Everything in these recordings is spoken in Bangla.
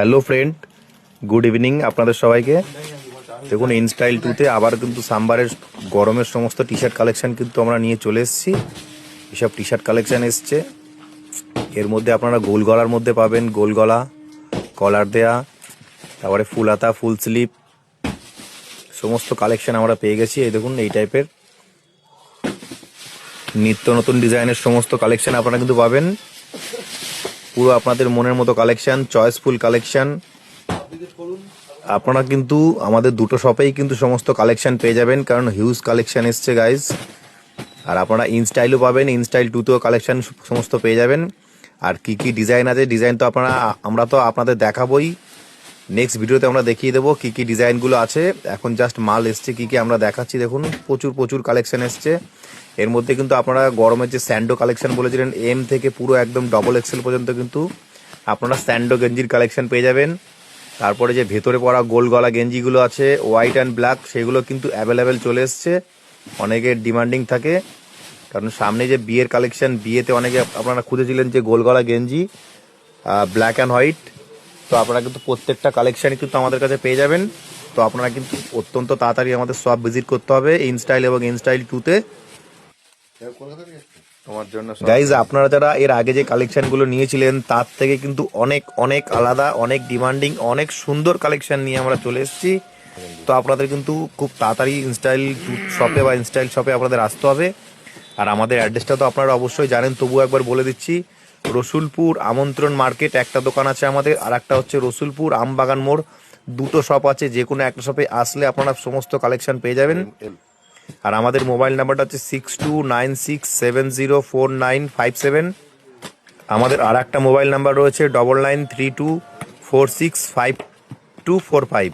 হ্যালো ফ্রেন্ড গুড ইভিনিং আপনাদের সবাইকে। দেখুন ইনস্টাইল টুতে আবার কিন্তু সাম্বারের গরমের সমস্ত টি শার্ট কালেকশন কিন্তু আমরা নিয়ে চলে এসেছি। এসব টি শার্ট কালেকশান এসছে। এর মধ্যে আপনারা গোল গলার মধ্যে পাবেন। গোল গলা কলার দেয়া, তারপরে ফুল হাতা ফুল স্লিপ, সমস্ত কালেকশান আমরা পেয়ে গেছি। এই দেখুন, এই টাইপের নিত্য নতুন ডিজাইনের সমস্ত কালেকশান আপনারা কিন্তু পাবেন। পুরো আপনাদের মনের মতো কালেকশন চয়েসফুল কালেকশন আপনারা কিন্তু আমাদের দুটো শপেই কিন্তু সমস্ত কালেকশন পেয়ে যাবেন, কারণ হিউজ কালেকশন এসছে গাইজ আর আপনারা ইনস্টাইলও পাবেন ইনস্টাইল টুতেও কালেকশন সমস্ত পেয়ে যাবেন। আর কি কি ডিজাইন আছে ডিজাইন তো আপনারা, আমরা তো আপনাদের দেখাবোই। নেক্সট ভিডিওতে আমরা দেখিয়ে দেবো কি কি ডিজাইনগুলো আছে। এখন জাস্ট মাল এসছে, কি কি আমরা দেখাচ্ছি দেখুন। প্রচুর প্রচুর কালেকশন এসছে। এর মধ্যে কিন্তু আপনারা গরমের যে স্যান্ডো কালেকশন বলেছিলেন এম থেকে পুরো একদম ডবল এক্সেল পর্যন্ত কিন্তু আপনারা স্যান্ডো গেঞ্জির কালেকশন পেয়ে যাবেন। তারপরে যে ভেতরে পড়া গোল গলা গেঞ্জিগুলো আছে হোয়াইট অ্যান্ড ব্ল্যাক সেগুলো কিন্তু অ্যাভেলেবেল চলে এসছে। অনেকের ডিমান্ডিং থাকে। কারণ সামনে যে বিয়ের কালেকশন বিয়েতে অনেকে আপনারা খুঁজেছিলেন যে গোল গলা গেঞ্জি ব্ল্যাক অ্যান্ড হোয়াইট তো আপনারা কিন্তু প্রত্যেকটা কালেকশানই কিন্তু আমাদের কাছে পেয়ে যাবেন। তো আপনারা কিন্তু অত্যন্ত তাড়াতাড়ি আমাদের সব ভিজিট করতে হবে ইনস্টাইল এবং ইনস্টাইল টুতে তোমার জন্য গাইজ আপনারা যারা এর আগে যে কালেকশনগুলো নিয়েছিলেন তার থেকে কিন্তু অনেক অনেক আলাদা অনেক ডিমান্ডিং অনেক সুন্দর কালেকশন নিয়ে আমরা চলে এসেছি। তো আপনাদের কিন্তু খুব তাড়াতাড়ি ইনস্টাইল শপে বা ইনস্টাইল শপে আপনাদের আসতে হবে। আর আমাদের অ্যাড্রেসটা তো আপনারা অবশ্যই জানেন তবুও একবার বলে দিচ্ছি রসুলপুর আমন্ত্রণ মার্কেট একটা দোকান আছে আমাদের আর একটা হচ্ছে রসুলপুর আমবাগান মোড় দুটো শপ আছে যে কোনো একটা শপে আসলে আপনারা সমস্ত কালেকশন পেয়ে যাবেন। আর আমাদের মোবাইল নাম্বারটা হচ্ছে six two nine six seven zero four nine five seven আমাদের আর একটা মোবাইল নাম্বার রয়েছে double nine three two four six five two four five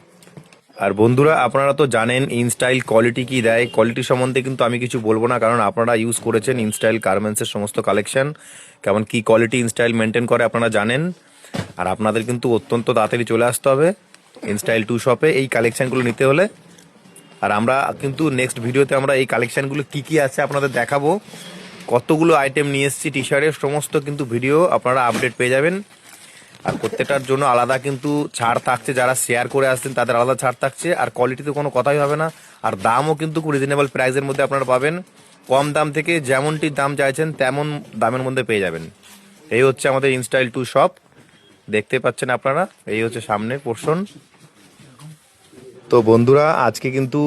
আর বন্ধুরা, আপনারা তো জানেন ইনস্টাইল কোয়ালিটি কি দেয়। কোয়ালিটি সম্বন্ধে কিন্তু আমি কিছু বলব না, কারণ আপনারা ইউজ করেছেন ইনস্টাইল গার্মেন্টসের সমস্ত কালেকশন কেমন কি কোয়ালিটি ইনস্টাইল মেনটেন করে আপনারা জানেন। আর আপনাদের কিন্তু অত্যন্ত তাড়াতাড়ি চলে আসতে হবে ইনস্টাইল টু শপে এই কালেকশনগুলো নিতে হলে। আর আমরা কিন্তু নেক্সট ভিডিওতে আমরা এই কালেকশনগুলো কি কি আছে আপনাদের দেখাবো। কতগুলো আইটেম নিয়ে এসেছি টি শার্টের সমস্ত কিন্তু ভিডিও আপনারা আপডেট পেয়ে যাবেন। আর প্রত্যেকটার জন্য আলাদা কিন্তু ছাড় থাকছে, যারা শেয়ার করে আসছেন তাদের আলাদা ছাড় থাকছে, আর কোয়ালিটিতে কোনো কথাই হবে না। আর দামও কিন্তু খুব রিজনেবল প্রাইসের মধ্যে আপনারা পাবেন। কম দাম থেকে যেমনটি দাম চাইছেন, তেমন দামের মধ্যে পেয়ে যাবেন। এই হচ্ছে আমাদের ইনস্টাইল টু শপ দেখতে পাচ্ছেন আপনারা, এই হচ্ছে সামনের পোর্শন তো বন্ধুরা, আজকে কিন্তু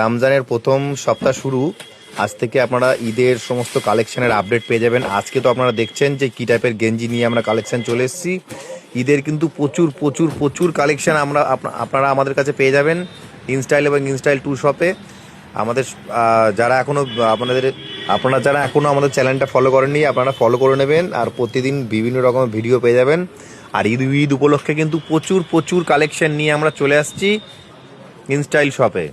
রমজানের প্রথম সপ্তাহ শুরু। আজ থেকে আপনারা ঈদের সমস্ত কালেকশনের আপডেট পেয়ে যাবেন। আজকে তো আপনারা দেখছেন যে কী টাইপের গেঞ্জি নিয়ে আমরা কালেকশন চলে এসেছি। ঈদের কিন্তু প্রচুর প্রচুর প্রচুর কালেকশান আমরা, আপনা- আপনারা আমাদের কাছে পেয়ে যাবেন ইনস্টাইল এবং ইনস্টাইল টু শপে আমাদের যারা এখনও আপনাদের, আপনারা যারা এখনও আমাদের চ্যানেলটা ফলো করেননি, আপনারা ফলো করে নেবেন আর প্রতিদিন বিভিন্ন রকমের ভিডিও পেয়ে যাবেন। আর ঈদ ঈদ উপলক্ষে কিন্তু প্রচুর প্রচুর কালেকশন নিয়ে আমরা চলে আসছি ইনস্টাইল শপে